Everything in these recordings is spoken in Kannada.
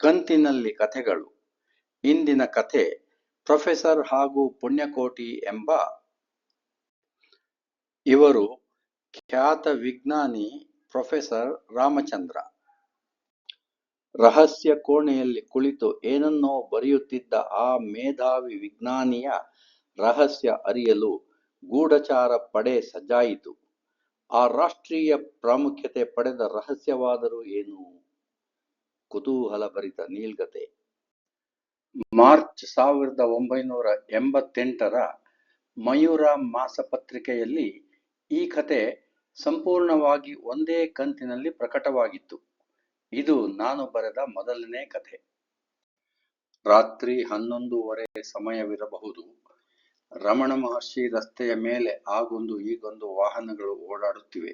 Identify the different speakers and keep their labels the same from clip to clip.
Speaker 1: ಕಂತಿನಲ್ಲಿ ಕಥೆಗಳು. ಇಂದಿನ ಕಥೆ ಪ್ರೊಫೆಸರ್ ಹಾಗೂ ಪುಣ್ಯಕೋಟಿ ಎಂಬ ಇವರು ಖ್ಯಾತ ವಿಜ್ಞಾನಿ ಪ್ರೊಫೆಸರ್ ರಾಮಚಂದ್ರ. ರಹಸ್ಯ ಕೋಣೆಯಲ್ಲಿ ಕುಳಿತು ಏನನ್ನೋ ಬರೆಯುತ್ತಿದ್ದ ಆ ಮೇಧಾವಿ ವಿಜ್ಞಾನಿಯ ರಹಸ್ಯ ಅರಿಯಲು ಗೂಢಚಾರ ಪಡೆ ಸಜ್ಜಾಯಿತು ಆ ರಾಷ್ಟ್ರೀಯ ಪ್ರಾಮುಖ್ಯತೆ ಪಡೆದ ರಹಸ್ಯವಾದರೂ ಏನು? ಕುತೂಹಲಭರಿತ ನೀಲ್ಗತೆ. ಮಾರ್ಚ್ ಸಾವಿರದ ಒಂಬೈನೂರ ಎಂಬತ್ತೆಂಟರ ಮಯೂರ ಮಾಸಪತ್ರಿಕೆಯಲ್ಲಿ ಈ ಕತೆ ಸಂಪೂರ್ಣವಾಗಿ ಒಂದೇ ಕಂತಿನಲ್ಲಿ ಪ್ರಕಟವಾಗಿತ್ತು. ಇದು ನಾನು ಬರೆದ ಮೊದಲನೇ ಕಥೆ ರಾತ್ರಿ ಹನ್ನೊಂದೂವರೆ ಸಮಯವಿರಬಹುದು. ರಮಣ ಮಹರ್ಷಿ ರಸ್ತೆಯ ಮೇಲೆ ಆಗೊಂದು ಈಗೊಂದು ವಾಹನಗಳು ಓಡಾಡುತ್ತಿವೆ.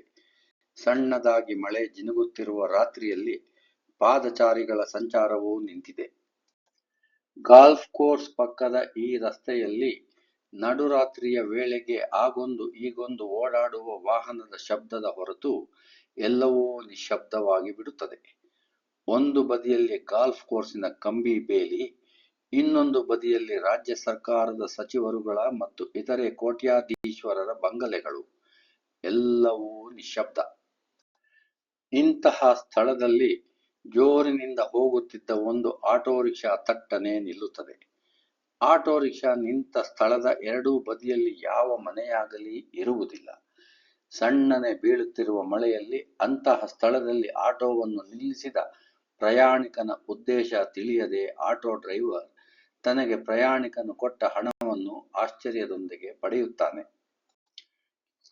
Speaker 1: ಸಣ್ಣದಾಗಿ ಮಳೆ ಜಿನುಗುತ್ತಿರುವ ರಾತ್ರಿಯಲ್ಲಿ ಪಾದಚಾರಿಗಳ ಸಂಚಾರವೂ ನಿಂತಿದೆ. ಗಾಲ್ಫ್ ಕೋರ್ಸ್ ಪಕ್ಕದ ಈ ರಸ್ತೆಯಲ್ಲಿ ನಡುರಾತ್ರಿಯ ವೇಳೆಗೆ ಆಗೊಂದು ಈಗೊಂದು ಓಡಾಡುವ ವಾಹನದ ಶಬ್ದದ ಹೊರತು ಎಲ್ಲವೂ ನಿಶಬ್ದವಾಗಿ ಬಿಡುತ್ತದೆ. ಒಂದು ಬದಿಯಲ್ಲಿ ಗಾಲ್ಫ್ ಕೋರ್ಸಿನ ಕಂಬಿ ಬೇಲಿ, ಇನ್ನೊಂದು ಬದಿಯಲ್ಲಿ ರಾಜ್ಯ ಸರ್ಕಾರದ ಸಚಿವರುಗಳ ಮತ್ತು ಇತರೆ ಕೋಟ್ಯಾಧೀಶ್ವರರ ಬಂಗಲೆಗಳು. ಎಲ್ಲವೂ ನಿಶಬ್ದ ಇಂತಹ ಸ್ಥಳದಲ್ಲಿ ಜೋರಿನಿಂದ ಹೋಗುತ್ತಿದ್ದ ಒಂದು ಆಟೋ ರಿಕ್ಷಾ ತಟ್ಟನೆ ನಿಲ್ಲುತ್ತದೆ. ಆಟೋ ರಿಕ್ಷಾ ನಿಂತ ಸ್ಥಳದ ಎರಡೂ ಬದಿಯಲ್ಲಿ ಯಾವ ಮನೆಯಾಗಲಿ ಇರುವುದಿಲ್ಲ. ಸಣ್ಣನೆ ಬೀಳುತ್ತಿರುವ ಮಳೆಯಲ್ಲಿ ಅಂತಹ ಸ್ಥಳದಲ್ಲಿ ಆಟೋವನ್ನು ನಿಲ್ಲಿಸಿದ ಪ್ರಯಾಣಿಕನ ಉದ್ದೇಶ ತಿಳಿಯದೆ ಆಟೋ ಡ್ರೈವರ್ ತನಗೆ ಪ್ರಯಾಣಿಕನು ಕೊಟ್ಟ ಹಣವನ್ನು ಆಶ್ಚರ್ಯದೊಂದಿಗೆ ಪಡೆಯುತ್ತಾನೆ.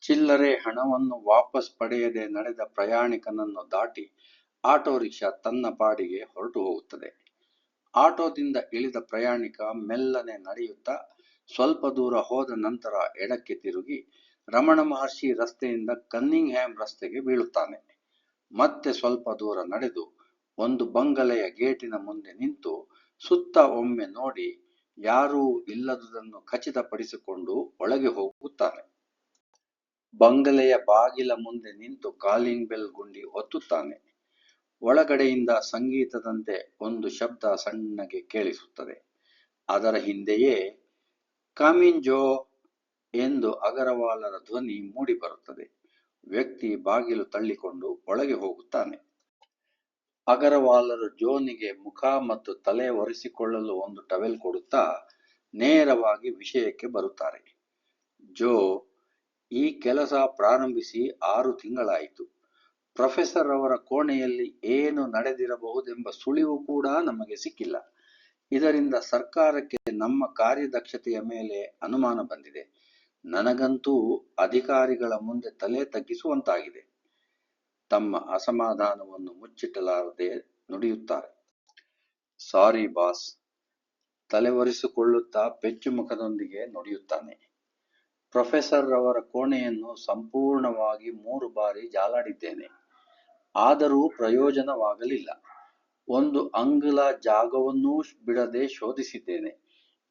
Speaker 1: ಚಿಲ್ಲರೆ ಹಣವನ್ನು ವಾಪಸ್ ಪಡೆಯದೆ ನಡೆದ ಪ್ರಯಾಣಿಕನನ್ನು ದಾಟಿ ಆಟೋ ರಿಕ್ಷಾ ತನ್ನ ಪಾಡಿಗೆ ಹೊರಟು ಹೋಗುತ್ತದೆ. ಆಟೋದಿಂದ ಇಳಿದ ಪ್ರಯಾಣಿಕ ಮೆಲ್ಲನೆ ನಡೆಯುತ್ತಾ ಸ್ವಲ್ಪ ದೂರ ಹೋದ ನಂತರ ಎಡಕ್ಕೆ ತಿರುಗಿ ರಮಣ ಮಹರ್ಷಿ ರಸ್ತೆಯಿಂದ ಕನ್ನಿಂಗ್ ಹ್ಯಾಮ್ ರಸ್ತೆಗೆ ಬೀಳುತ್ತಾನೆ. ಮತ್ತೆ ಸ್ವಲ್ಪ ದೂರ ನಡೆದು ಒಂದು ಬಂಗಲೆಯ ಗೇಟಿನ ಮುಂದೆ ನಿಂತು ಸುತ್ತ ಒಮ್ಮೆ ನೋಡಿ ಯಾರೂ ಇಲ್ಲದುದನ್ನು ಖಚಿತಪಡಿಸಿಕೊಂಡು ಒಳಗೆ ಹೋಗುತ್ತಾನೆ. ಬಂಗಲೆಯ ಬಾಗಿಲ ಮುಂದೆ ನಿಂತು ಕಾಲಿಂಗ್ ಬೆಲ್ ಗುಂಡಿ ಒತ್ತುತ್ತಾನೆ. ಒಳಗಡೆಯಿಂದ ಸಂಗೀತದಂತೆ ಒಂದು ಶಬ್ದ ಸಣ್ಣಗೆ ಕೇಳಿಸುತ್ತದೆ. ಅದರ ಹಿಂದೆಯೇ ಕಾಮಿನ್ ಜೋ ಎಂದು ಅಗರವಾಲರ ಧ್ವನಿ ಮೂಡಿಬರುತ್ತದೆ. ವ್ಯಕ್ತಿ ಬಾಗಿಲು ತಳ್ಳಿಕೊಂಡು ಒಳಗೆ ಹೋಗುತ್ತಾನೆ. ಅಗರವಾಲರು ಜೋನಿಗೆ ಮುಖ ಮತ್ತು ತಲೆ ಒರೆಸಿಕೊಳ್ಳಲು ಒಂದು ಟವೆಲ್ ಕೊಡುತ್ತಾ ನೇರವಾಗಿ ವಿಷಯಕ್ಕೆ ಬರುತ್ತಾರೆ. ಜೋ, ಈ ಕೆಲಸ ಪ್ರಾರಂಭಿಸಿ ಆರು ತಿಂಗಳಾಯಿತು. ಪ್ರೊಫೆಸರ್ ಅವರ ಕೋಣೆಯಲ್ಲಿ ಏನು ನಡೆದಿರಬಹುದೆಂಬ ಸುಳಿವು ಕೂಡ ನಮಗೆ ಸಿಕ್ಕಿಲ್ಲ. ಇದರಿಂದ ಸರ್ಕಾರಕ್ಕೆ ನಮ್ಮ ಕಾರ್ಯದಕ್ಷತೆಯ ಮೇಲೆ ಅನುಮಾನ ಬಂದಿದೆ. ನನಗಂತೂ ಅಧಿಕಾರಿಗಳ ಮುಂದೆ ತಲೆ ತಗ್ಗಿಸುವಂತಾಗಿದೆ. ತಮ್ಮ ಅಸಮಾಧಾನವನ್ನು ಮುಚ್ಚಿಟ್ಟಲಾರದೆ ನುಡಿಯುತ್ತಾರೆ. Sorry boss. ತಲೆವರಿಸಿಕೊಳ್ಳುತ್ತಾ ಪೆಚ್ಚು ಮುಖದೊಂದಿಗೆ ನುಡಿಯುತ್ತಾನೆ. ಪ್ರೊಫೆಸರ್ ಅವರ ಕೋಣೆಯನ್ನು ಸಂಪೂರ್ಣವಾಗಿ ಮೂರು ಬಾರಿ ಜಾಲಾಡಿದ್ದೇನೆ. ಆದರೂ ಪ್ರಯೋಜನವಾಗಲಿಲ್ಲ. ಒಂದು ಅಂಗುಲ ಜಾಗವನ್ನೂ ಬಿಡದೆ ಶೋಧಿಸಿದ್ದೇನೆ.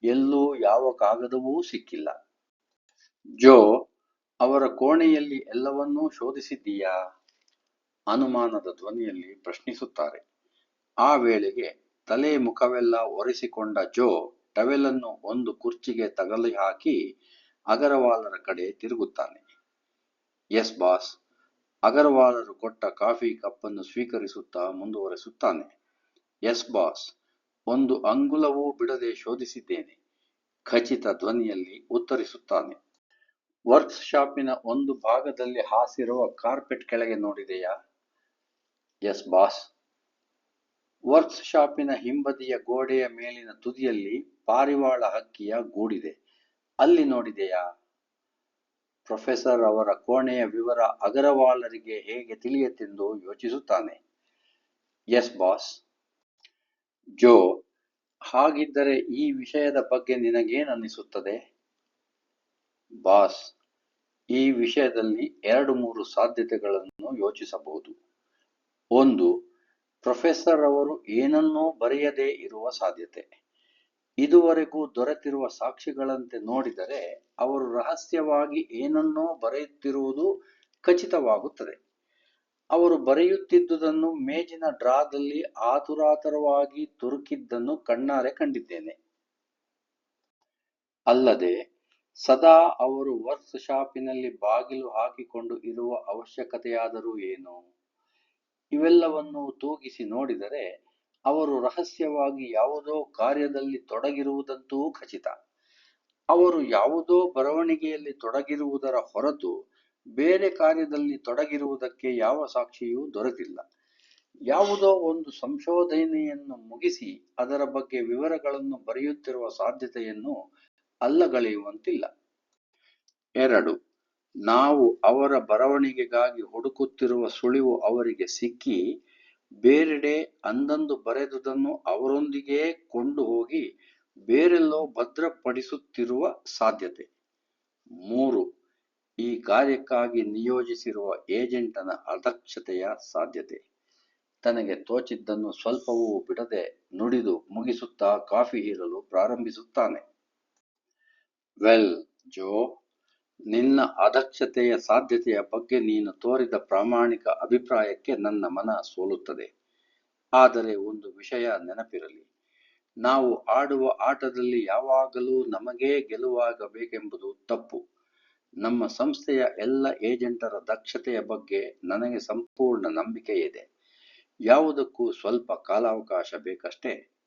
Speaker 1: ಎಲ್ಲೂ ಯಾವ ಕಾಗದವೂ ಸಿಕ್ಕಿಲ್ಲ. ಜೋ, ಅವರ ಕೋಣೆಯಲ್ಲಿ ಎಲ್ಲವನ್ನೂ ಶೋಧಿಸಿದ್ದೀಯಾ? ಅನುಮಾನದ ಧ್ವನಿಯಲ್ಲಿ ಪ್ರಶ್ನಿಸುತ್ತಾರೆ. ಆ ವೇಳೆಗೆ ತಲೆ ಮುಖವೆಲ್ಲ ಒರೆಸಿಕೊಂಡ ಜೋ, ಟವೆಲನ್ನು ಒಂದು ಕುರ್ಚಿಗೆ ತಗಲಿ ಹಾಕಿ ಅಗರವಾಲರ ಕಡೆ ತಿರುಗುತ್ತಾನೆ. Yes boss. ಅಗರವಾಲರು ಕೊಟ್ಟ ಕಾಫಿ ಕಪ್ಪನ್ನು ಸ್ವೀಕರಿಸುತ್ತಾ ಮುಂದುವರೆಸುತ್ತಾನೆ. ಎಸ್ ಬಾಸ್, ಒಂದು ಅಂಗುಲವೂ ಬಿಡದೆ ಶೋಧಿಸಿದ್ದೇನೆ. ಖಚಿತ ಧ್ವನಿಯಲ್ಲಿ ಉತ್ತರಿಸುತ್ತಾನೆ. ವರ್ಕ್ ಶಾಪಿನ ಒಂದು ಭಾಗದಲ್ಲಿ ಹಾಸಿರುವ ಕಾರ್ಪೆಟ್ ಕೆಳಗೆ ನೋಡಿದೆಯಾ? ಎಸ್ ಬಾಸ್ ವರ್ಕ್ ಶಾಪಿನ ಹಿಂಬದಿಯ ಗೋಡೆಯ ಮೇಲಿನ ತುದಿಯಲ್ಲಿ ಪಾರಿವಾಳ ಹಕ್ಕಿಯ ಗೂಡಿದೆ. ಅಲ್ಲಿ ನೋಡಿದೆಯಾ? ಪ್ರೊಫೆಸರ್ ಅವರ ಕೋಣೆಯ ವಿವರ ಅಗರವಾಲರಿಗೆ ಹೇಗೆ ತಿಳಿಯತ್ತೆಂದು ಯೋಚಿಸುತ್ತಾನೆ. ಎಸ್ ಬಾಸ್ ಜೋ, ಹಾಗಿದ್ದರೆ ಈ ವಿಷಯದ ಬಗ್ಗೆ ನಿನಗೇನನ್ನಿಸುತ್ತದೆ? ಬಾಸ್, ಈ ವಿಷಯದಲ್ಲಿ ಎರಡು ಮೂರು ಸಾಧ್ಯತೆಗಳನ್ನು ಯೋಚಿಸಬಹುದು. ಒಂದು, ಪ್ರೊಫೆಸರ್ ಅವರು ಏನನ್ನೂ ಬರೆಯದೇ ಇರುವ ಸಾಧ್ಯತೆ. ಇದುವರೆಗೂ ದೊರೆತಿರುವ ಸಾಕ್ಷಿಗಳಂತೆ ನೋಡಿದರೆ ಅವರು ರಹಸ್ಯವಾಗಿ ಏನನ್ನೋ ಬರೆಯುತ್ತಿರುವುದು ಖಚಿತವಾಗುತ್ತದೆ. ಅವರು ಬರೆಯುತ್ತಿದ್ದುದನ್ನು ಮೇಜಿನ ಡ್ರಾದಲ್ಲಿ ಆತುರಾತುರವಾಗಿ ತುರುಕಿದ್ದನ್ನು ಕಣ್ಣಾರೆ ಕಂಡಿದ್ದೇನೆ. ಅಲ್ಲದೆ, ಸದಾ ಅವರು ವರ್ಕ್ ಶಾಪಿನಲ್ಲಿ ಬಾಗಿಲು ಹಾಕಿಕೊಂಡು ಇರುವ ಅವಶ್ಯಕತೆಯಾದರೂ ಏನು? ಇವೆಲ್ಲವನ್ನೂ ತೂಗಿಸಿ ನೋಡಿದರೆ ಅವರು ರಹಸ್ಯವಾಗಿ ಯಾವುದೋ ಕಾರ್ಯದಲ್ಲಿ ತೊಡಗಿರುವುದಂತೂ ಖಚಿತ. ಅವರು ಯಾವುದೋ ಬರವಣಿಗೆಯಲ್ಲಿ ತೊಡಗಿರುವುದರ ಹೊರತು ಬೇರೆ ಕಾರ್ಯದಲ್ಲಿ ತೊಡಗಿರುವುದಕ್ಕೆ ಯಾವ ಸಾಕ್ಷಿಯೂ ದೊರೆತಿಲ್ಲ. ಯಾವುದೋ ಒಂದು ಸಂಶೋಧನೆಯನ್ನು ಮುಗಿಸಿ ಅದರ ಬಗ್ಗೆ ವಿವರಗಳನ್ನು ಬರೆಯುತ್ತಿರುವ ಸಾಧ್ಯತೆಯನ್ನು ಅಲ್ಲಗಳೆಯುವಂತಿಲ್ಲ. ಎರಡು, ನಾವು ಅವರ ಬರವಣಿಗೆಗಾಗಿ ಹುಡುಕುತ್ತಿರುವ ಸುಳಿವು ಅವರಿಗೆ ಸಿಕ್ಕಿ ಬೇರೆಡೆ ಅಂದಂದು ಬರೆದುದನ್ನು ಅವರೊಂದಿಗೆ ಕೊಂಡು ಹೋಗಿ ಬೇರೆಲ್ಲೋ ಭದ್ರಪಡಿಸುತ್ತಿರುವ ಸಾಧ್ಯತೆ. ಮೂರು, ಈ ಕಾರ್ಯಕ್ಕಾಗಿ ನಿಯೋಜಿಸಿರುವ ಏಜೆಂಟನ ಅದಕ್ಷತೆಯ ಸಾಧ್ಯತೆ. ತನಗೆ ತೋಚಿದ್ದನ್ನು ಸ್ವಲ್ಪವೂ ಬಿಡದೆ ನುಡಿದು ಮುಗಿಸುತ್ತಾ ಕಾಫಿ ಹೀರಲು ಪ್ರಾರಂಭಿಸುತ್ತಾನೆ. ವೆಲ್, ಜೋ. ನಿನ್ನ ಅದಕ್ಷತೆಯ ಸಾಧ್ಯತೆಯ ಬಗ್ಗೆ ನೀನು ತೋರಿದ ಪ್ರಾಮಾಣಿಕ ಅಭಿಪ್ರಾಯಕ್ಕೆ ನನ್ನ ಮನ ಸೋಲುತ್ತದೆ. ಆದರೆ ಒಂದು ವಿಷಯ ನೆನಪಿರಲಿ. ನಾವು ಆಡುವ ಆಟದಲ್ಲಿ ಯಾವಾಗಲೂ ನಮಗೇ ಗೆಲುವಾಗಬೇಕೆಂಬುದು ತಪ್ಪು. ನಮ್ಮ ಸಂಸ್ಥೆಯ ಎಲ್ಲ ಏಜೆಂಟರ ದಕ್ಷತೆಯ ಬಗ್ಗೆ ನನಗೆ ಸಂಪೂರ್ಣ ನಂಬಿಕೆ ಇದೆ ಯಾವುದಕ್ಕೂ ಸ್ವಲ್ಪ ಕಾಲಾವಕಾಶ ಬೇಕಷ್ಟೇ.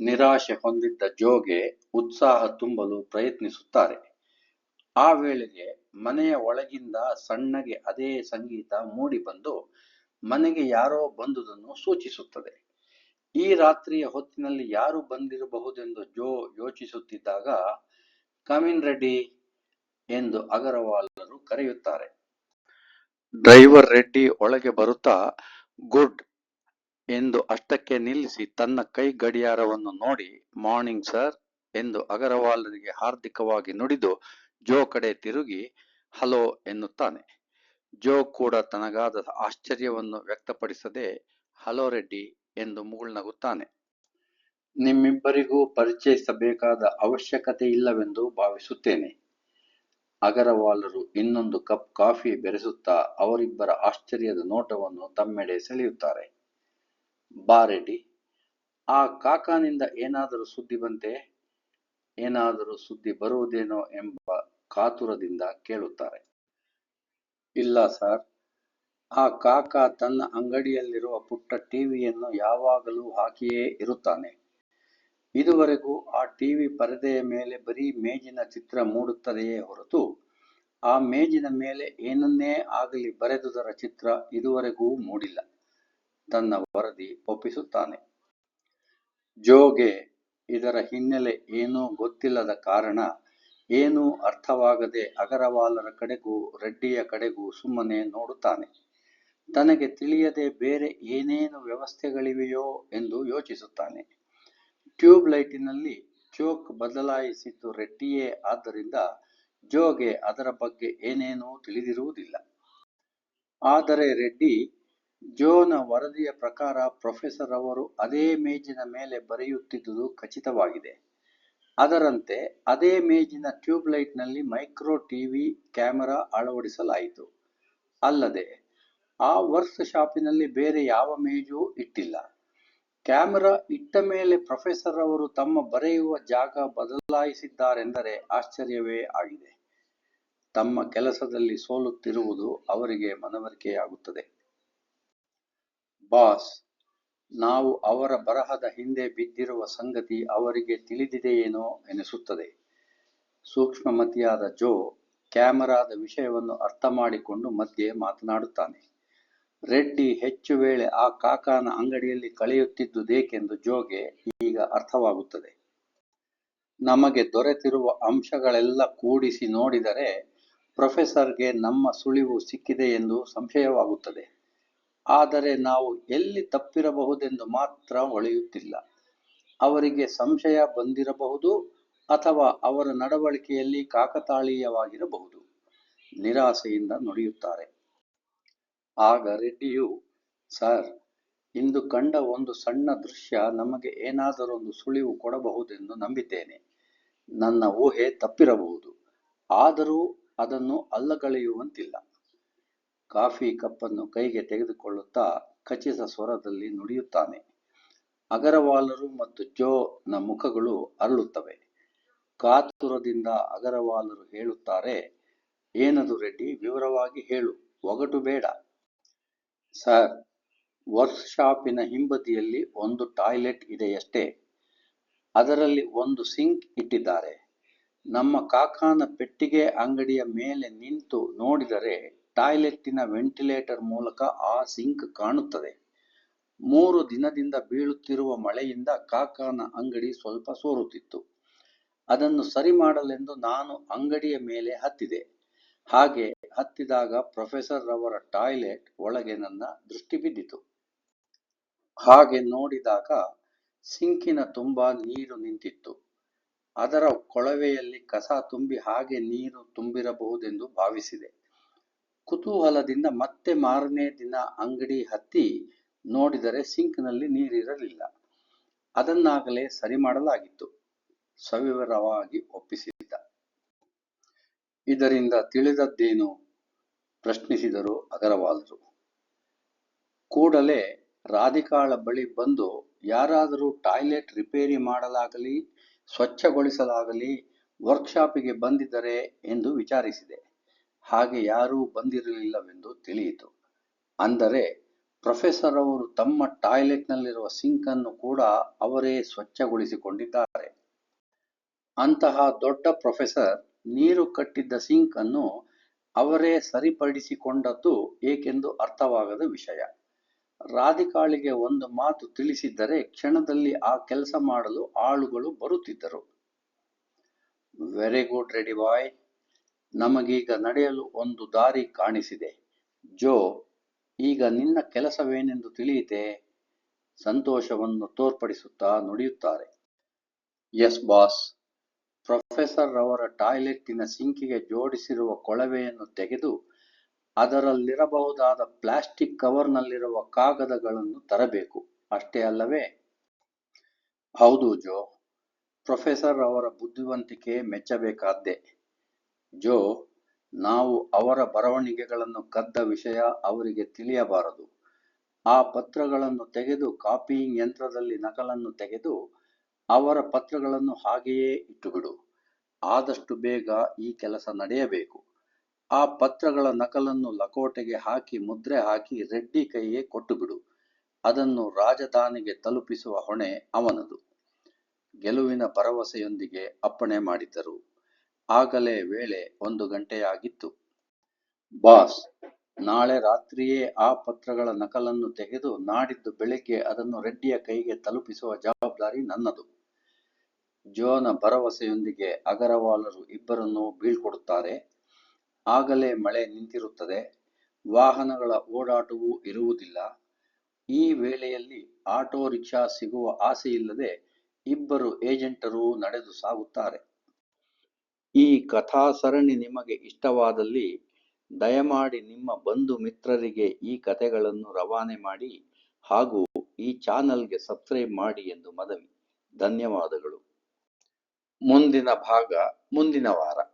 Speaker 1: ನಿರಾಶೆ ಹೊಂದಿದ್ದ ಜೋಗೆ ಉತ್ಸಾಹ ತುಂಬಲು ಪ್ರಯತ್ನಿಸುತ್ತಾರೆ. ಆ ವೇಳೆಗೆ ಮನೆಯ ಒಳಗಿಂದ ಸಣ್ಣಗೆ ಅದೇ ಸಂಗೀತ ಮೂಡಿಬಂದು ಮನೆಗೆ ಯಾರೋ ಬಂದುದನ್ನು ಸೂಚಿಸುತ್ತದೆ. ಈ ರಾತ್ರಿಯ ಹೊತ್ತಿನಲ್ಲಿ ಯಾರು ಬಂದಿರಬಹುದೆಂದು ಜೋ ಯೋಚಿಸುತ್ತಿದ್ದಾಗ ಕಮಿನ್ ರೆಡ್ಡಿ ಎಂದು ಅಗರವಾಲರು ಕರೆಯುತ್ತಾರೆ. ಡ್ರೈವರ್ ರೆಡ್ಡಿ ಒಳಗೆ ಬರುತ್ತಾ, ಗುಡ್ ಎಂದು ಅಷ್ಟಕ್ಕೆ ನಿಲ್ಲಿಸಿ ತನ್ನ ಕೈ ಗಡಿಯಾರವನ್ನು ನೋಡಿ, ಮಾರ್ನಿಂಗ್ ಸರ್ ಎಂದು ಅಗರವಾಲರಿಗೆ ಹಾರ್ದಿಕವಾಗಿ ನುಡಿದು ಜೋ ಕಡೆ ತಿರುಗಿ, ಹಲೋ ಎನ್ನುತ್ತಾನೆ. ಜೋ ಕೂಡ ತನಗಾದ ಆಶ್ಚರ್ಯವನ್ನು ವ್ಯಕ್ತಪಡಿಸದೆ, ಹಲೋ ರೆಡ್ಡಿ ಎಂದು ಮುಗುಳ್ನಗುತ್ತಾನೆ. ನಿಮ್ಮಿಬ್ಬರಿಗೂ ಪರಿಚಯಿಸಬೇಕಾದ ಅವಶ್ಯಕತೆ ಇಲ್ಲವೆಂದು ಭಾವಿಸುತ್ತೇನೆ. ಅಗರವಾಲರು ಇನ್ನೊಂದು ಕಪ್ ಕಾಫಿ ಬೆರೆಸುತ್ತಾ ಅವರಿಬ್ಬರ ಆಶ್ಚರ್ಯದ ನೋಟವನ್ನು ತಮ್ಮೆಡೆ ಸೆಳೆಯುತ್ತಾರೆ. ಬಾ ರೆಡ್ಡಿ, ಆ ಕಾಕಾನಿಂದ ಏನಾದರೂ ಸುದ್ದಿ ಬಂತೆ? ಏನಾದರೂ ಸುದ್ದಿ ಬರುವುದೇನೋ ಎಂಬ ಕಾತುರದಿಂದ ಕೇಳುತ್ತಾರೆ. ಇಲ್ಲ ಸರ್, ಆ ಕಾಕ ತನ್ನ ಅಂಗಡಿಯಲ್ಲಿರುವ ಪುಟ್ಟ ಟಿವಿಯನ್ನು ಯಾವಾಗಲೂ ಹಾಕಿಯೇ ಇರುತ್ತಾನೆ. ಇದುವರೆಗೂ ಆ ಟಿವಿ ಪರದೆಯ ಮೇಲೆ ಬರೀ ಮೇಜಿನ ಚಿತ್ರ ಮೂಡುತ್ತದೆಯೇ ಹೊರತು, ಆ ಮೇಜಿನ ಮೇಲೆ ಏನನ್ನೇ ಆಗಲಿ ಬರೆದುದರ ಚಿತ್ರ ಇದುವರೆಗೂ ಮೂಡಿಲ್ಲ. ತನ್ನ ವರದಿ ಒಪ್ಪಿಸುತ್ತಾನೆ. ಜೋಗೆ, ಇದರ ಹಿನ್ನೆಲೆ ಏನೂ ಗೊತ್ತಿಲ್ಲದ ಕಾರಣ ಏನೂ ಅರ್ಥವಾಗದೆ ಅಗರವಾಲರ ಕಡೆಗೂ ರೆಡ್ಡಿಯ ಕಡೆಗೂ ಸುಮ್ಮನೆ ನೋಡುತ್ತಾನೆ. ತನಗೆ ತಿಳಿಯದೆ ಬೇರೆ ಏನೇನು ವ್ಯವಸ್ಥೆಗಳಿವೆಯೋ ಎಂದು ಯೋಚಿಸುತ್ತಾನೆ. ಟ್ಯೂಬ್ ಲೈಟಿನಲ್ಲಿ ಚೋಕ್ ಬದಲಾಯಿಸಿದ್ದು ರೆಡ್ಡಿಯೇ, ಆದ್ದರಿಂದ ಜೋಗೆ ಅದರ ಬಗ್ಗೆ ಏನೇನೂ ತಿಳಿದಿರುವುದಿಲ್ಲ. ಆದರೆ ರೆಡ್ಡಿ ಜೋನ ವರದಿಯ ಪ್ರಕಾರ ಪ್ರೊಫೆಸರ್ ಅವರು ಅದೇ ಮೇಜಿನ ಮೇಲೆ ಬರೆಯುತ್ತಿದ್ದುದು ಖಚಿತವಾಗಿದೆ. ಅದರಂತೆ ಅದೇ ಮೇಜಿನ ಟ್ಯೂಬ್ ಲೈಟ್ನಲ್ಲಿ ಮೈಕ್ರೋ ಟಿವಿ ಕ್ಯಾಮೆರಾ ಅಳವಡಿಸಲಾಯಿತು. ಅಲ್ಲದೆ, ಆ ವರ್ಕ್ ಶಾಪಿನಲ್ಲಿ ಬೇರೆ ಯಾವ ಮೇಜೂ ಇಟ್ಟಿಲ್ಲ. ಕ್ಯಾಮೆರಾ ಇಟ್ಟ ಮೇಲೆ ಪ್ರೊಫೆಸರ್ ಅವರು ತಮ್ಮ ಬರೆಯುವ ಜಾಗ ಬದಲಾಯಿಸಿದ್ದಾರೆಂದರೆ ಆಶ್ಚರ್ಯವೇ ಆಗಿದೆ. ತಮ್ಮ ಕೆಲಸದಲ್ಲಿ ಸೋಲುತ್ತಿರುವುದು ಅವರಿಗೆ ಮನವರಿಕೆಯಾಗುತ್ತದೆ. ಬಾಸ್ ನಾವು ಅವರ ಬರಹದ ಹಿಂದೆ ಬಿದ್ದಿರುವ ಸಂಗತಿ ಅವರಿಗೆ ತಿಳಿದಿದೆಯೇನೋ ಎನಿಸುತ್ತದೆ. ಸೂಕ್ಷ್ಮಮತಿಯಾದ ಜೋ ಕ್ಯಾಮರಾದ ವಿಷಯವನ್ನು ಅರ್ಥ ಮಾಡಿಕೊಂಡು ಮಧ್ಯೆ ಮಾತನಾಡುತ್ತಾನೆ. ರೆಡ್ಡಿ ಹೆಚ್ಚು ವೇಳೆ ಆ ಕಾಕಾನ ಅಂಗಡಿಯಲ್ಲಿ ಕಳೆಯುತ್ತಿದ್ದುದೇಕೆಂದು ಜೋಗೆ ಈಗ ಅರ್ಥವಾಗುತ್ತದೆ. ನಮಗೆ ದೊರೆತಿರುವ ಅಂಶಗಳೆಲ್ಲ ಕೂಡಿಸಿ ನೋಡಿದರೆ ಪ್ರೊಫೆಸರ್ಗೆ ನಮ್ಮ ಸುಳಿವು ಸಿಕ್ಕಿದೆ ಎಂದು ಸಂಶಯವಾಗುತ್ತದೆ. ಆದರೆ ನಾವು ಎಲ್ಲಿ ತಪ್ಪಿರಬಹುದೆಂದು ಮಾತ್ರ ಹೊಳೆಯುತ್ತಿಲ್ಲ ಅವರಿಗೆ ಸಂಶಯ ಬಂದಿರಬಹುದು ಅಥವಾ ಅವರ ನಡವಳಿಕೆಯಲ್ಲಿ ಕಾಕತಾಳೀಯವಾಗಿರಬಹುದು. ನಿರಾಸೆಯಿಂದ ನುಡಿಯುತ್ತಾರೆ. ಆಗ ರೆಡ್ಡಿಯು, ಸರ್, ಇಂದು ಕಂಡ ಒಂದು ಸಣ್ಣ ದೃಶ್ಯ ನಮಗೆ ಏನಾದರೊಂದು ಸುಳಿವು ಕೊಡಬಹುದೆಂದು ನಂಬಿದ್ದೇನೆ. ನನ್ನ ಊಹೆ ತಪ್ಪಿರಬಹುದು. ಆದರೂ ಅದನ್ನು ಅಲ್ಲಗಳೆಯುವಂತಿಲ್ಲ. ಕಾಫಿ ಕಪ್ಪನ್ನು ಕೈಗೆ ತೆಗೆದುಕೊಳ್ಳುತ್ತಾ ಖಚಿತ ಸ್ವರದಲ್ಲಿ ನುಡಿಯುತ್ತಾನೆ. ಅಗರವಾಲರು ಮತ್ತು ಜೋನ ಮುಖಗಳು ಅರಳುತ್ತವೆ. ಕಾತುರದಿಂದ ಅಗರವಾಲರು ಹೇಳುತ್ತಾರೆ, ಏನದು ರೆಡ್ಡಿ, ವಿವರವಾಗಿ ಹೇಳು, ಒಗಟು ಬೇಡ. ಸರ್, ವರ್ಕ್ಶಾಪಿನ ಹಿಂಬದಿಯಲ್ಲಿ ಒಂದು ಟಾಯ್ಲೆಟ್ ಇದೆಯಷ್ಟೇ. ಅದರಲ್ಲಿ ಒಂದು ಸಿಂಕ್ ಇಟ್ಟಿದ್ದಾರೆ. ನಮ್ಮ ಕಾಕಾನ ಪೆಟ್ಟಿಗೆ ಅಂಗಡಿಯ ಮೇಲೆ ನಿಂತು ನೋಡಿದರೆ ಟಾಯ್ಲೆಟ್ಟಿನ ವೆಂಟಿಲೇಟರ್ ಮೂಲಕ ಆ ಸಿಂಕ್ ಕಾಣುತ್ತದೆ. ಮೂರು ದಿನದಿಂದ ಬೀಳುತ್ತಿರುವ ಮಳೆಯಿಂದ ಕಾಕಾನ ಅಂಗಡಿ ಸ್ವಲ್ಪ ಸೋರುತ್ತಿತ್ತು. ಅದನ್ನು ಸರಿ ಮಾಡಲೆಂದು ನಾನು ಅಂಗಡಿಯ ಮೇಲೆ ಹತ್ತಿದೆ. ಹಾಗೆ ಹತ್ತಿದಾಗ ಪ್ರೊಫೆಸರ್ ರವರ ಟಾಯ್ಲೆಟ್ ಒಳಗೆ ನನ್ನ ದೃಷ್ಟಿ ಬಿದ್ದಿತು. ಹಾಗೆ ನೋಡಿದಾಗ ಸಿಂಕಿನ ತುಂಬ ನೀರು ನಿಂತಿತ್ತು. ಅದರ ಕೊಳವೆಯಲ್ಲಿ ಕಸ ತುಂಬಿ ಹಾಗೆ ನೀರು ತುಂಬಿರಬಹುದೆಂದು ಭಾವಿಸಿದೆ. ಕುತೂಹಲದಿಂದ ಮತ್ತೆ ಮಾರನೇ ದಿನ ಅಂಗಡಿ ಹತ್ತಿ ನೋಡಿದರೆ ಸಿಂಕ್ನಲ್ಲಿ ನೀರಿರಲಿಲ್ಲ. ಅದನ್ನಾಗಲೇ ಸರಿ ಮಾಡಲಾಗಿತ್ತು. ಸವಿವರವಾಗಿ ಒಪ್ಪಿಸಿದ್ದ. ಇದರಿಂದ ತಿಳಿದದ್ದೇನು? ಪ್ರಶ್ನಿಸಿದರು ಅಗರವಾಲರು. ಕೂಡಲೇ ರಾಧಿಕಾಳ ಬಳಿ ಬಂದು ಯಾರಾದರೂ ಟಾಯ್ಲೆಟ್ ರಿಪೇರಿ ಮಾಡಲಾಗಲಿ, ಸ್ವಚ್ಛಗೊಳಿಸಲಾಗಲಿ, ವರ್ಕ್ಶಾಪಿಗೆ ಬಂದಿದ್ದರೆ ಎಂದು ವಿಚಾರಿಸಿದೆ. ಹಾಗೆ ಯಾರೂ ಬಂದಿರಲಿಲ್ಲವೆಂದು ತಿಳಿಯಿತು. ಅಂದರೆ, ಪ್ರೊಫೆಸರ್ ಅವರು ತಮ್ಮ ಟಾಯ್ಲೆಟ್ನಲ್ಲಿರುವ ಸಿಂಕನ್ನು ಕೂಡ ಅವರೇ ಸ್ವಚ್ಛಗೊಳಿಸಿಕೊಂಡಿದ್ದಾರೆ. ಅಂತಹ ದೊಡ್ಡ ಪ್ರೊಫೆಸರ್ ನೀರು ಕಟ್ಟಿದ್ದ ಸಿಂಕ್ ಅನ್ನು ಅವರೇ ಸರಿಪಡಿಸಿಕೊಂಡದ್ದು ಏಕೆಂದು ಅರ್ಥವಾಗದ ವಿಷಯ. ರಾಧಿಕಾಳಿಗೆ ಒಂದು ಮಾತು ತಿಳಿಸಿದ್ದರೆ ಕ್ಷಣದಲ್ಲಿ ಆ ಕೆಲಸ ಮಾಡಲು ಆಳುಗಳು ಬರುತ್ತಿದ್ದರು. ವೆರಿ ಗುಡ್ ರೆಡಿ ಬಾಯ್ ನಮಗೀಗ ನಡೆಯಲು ಒಂದು ದಾರಿ ಕಾಣಿಸಿದೆ. ಜೋ, ಈಗ ನಿನ್ನ ಕೆಲಸವೇನೆಂದು ತಿಳಿಯಿತೆ ಸಂತೋಷವನ್ನು ತೋರ್ಪಡಿಸುತ್ತಾ ನುಡಿಯುತ್ತಾರೆ. Yes, boss. ಪ್ರೊಫೆಸರ್ ರವರ ಟಾಯ್ಲೆಟ್ಟಿನ ಸಿಂಕಿಗೆ ಜೋಡಿಸಿರುವ ಕೊಳವೆಯನ್ನು ತೆಗೆದು ಅದರಲ್ಲಿರಬಹುದಾದ ಪ್ಲಾಸ್ಟಿಕ್ ಕವರ್ನಲ್ಲಿರುವ ಕಾಗದಗಳನ್ನು ತರಬೇಕು. ಅಷ್ಟೇ ಅಲ್ಲವೇ? ಹೌದು ಜೋ, ಪ್ರೊಫೆಸರ್ ಅವರ ಬುದ್ಧಿವಂತಿಕೆ ಮೆಚ್ಚಬೇಕಾದ್ದೇ. ಜೋ, ನಾವು ಅವರ ಬರವಣಿಗೆಗಳನ್ನು ಕದ್ದ ವಿಷಯ ಅವರಿಗೆ ತಿಳಿಯಬಾರದು. ಆ ಪತ್ರಗಳನ್ನು ತೆಗೆದು ಕಾಪಿಯಿಂಗ್ ಯಂತ್ರದಲ್ಲಿ ನಕಲನ್ನು ತೆಗೆದು ಅವರ ಪತ್ರಗಳನ್ನು ಹಾಗೆಯೇ ಇಟ್ಟುಬಿಡು. ಆದಷ್ಟು ಬೇಗ ಈ ಕೆಲಸ ನಡೆಯಬೇಕು. ಆ ಪತ್ರಗಳ ನಕಲನ್ನು ಲಕೋಟೆಗೆ ಹಾಕಿ ಮುದ್ರೆ ಹಾಕಿ ರೆಡ್ಡಿ ಕೈಗೆ ಕೊಟ್ಟುಬಿಡು. ಅದನ್ನು ರಾಜಧಾನಿಗೆ ತಲುಪಿಸುವ ಹೊಣೆ ಅವನದು. ಗೆಲುವಿನ ಭರವಸೆಯೊಂದಿಗೆ ಅಪ್ಪಣೆ ಮಾಡಿದ್ದರು. ಆಗಲೇ ವೇಳೆ ಒಂದು ಗಂಟೆಯಾಗಿತ್ತು. ಬಾಸ್, ನಾಳೆ ರಾತ್ರಿಯೇ ಆ ಪತ್ರಗಳ ನಕಲನ್ನು ತೆಗೆದು ನಾಡಿದ್ದು ಬೆಳಿಗ್ಗೆ ಅದನ್ನು ರೆಡ್ಡಿಯ ಕೈಗೆ ತಲುಪಿಸುವ ಜವಾಬ್ದಾರಿ ನನ್ನದು. ಜೋನ ಭರವಸೆಯೊಂದಿಗೆ ಅಗರವಾಲರು ಇಬ್ಬರನ್ನು ಬೀಳ್ಕೊಡುತ್ತಾರೆ. ಆಗಲೇ ಮಳೆ ನಿಂತಿರುತ್ತದೆ. ವಾಹನಗಳ ಓಡಾಟವೂ ಇರುವುದಿಲ್ಲ. ಈ ವೇಳೆಯಲ್ಲಿ ಆಟೋ ರಿಕ್ಷಾ ಸಿಗುವ ಆಸೆಯಿಲ್ಲದೆ ಇಬ್ಬರು ಏಜೆಂಟರು ನಡೆದು ಸಾಗುತ್ತಾರೆ. ಈ ಕಥಾ ಸರಣಿ ನಿಮಗೆ ಇಷ್ಟವಾದಲ್ಲಿ ದಯಮಾಡಿ ನಿಮ್ಮ ಬಂಧು ಮಿತ್ರರಿಗೆ ಈ ಕಥೆಗಳನ್ನು ರವಾನೆ ಮಾಡಿ ಹಾಗೂ ಈ ಚಾನಲ್ಗೆ ಸಬ್ಸ್ಕ್ರೈಬ್ ಮಾಡಿ ಎಂದು ಮನವಿ. ಧನ್ಯವಾದಗಳು. ಮುಂದಿನ ಭಾಗ, ಮುಂದಿನ ವಾರ.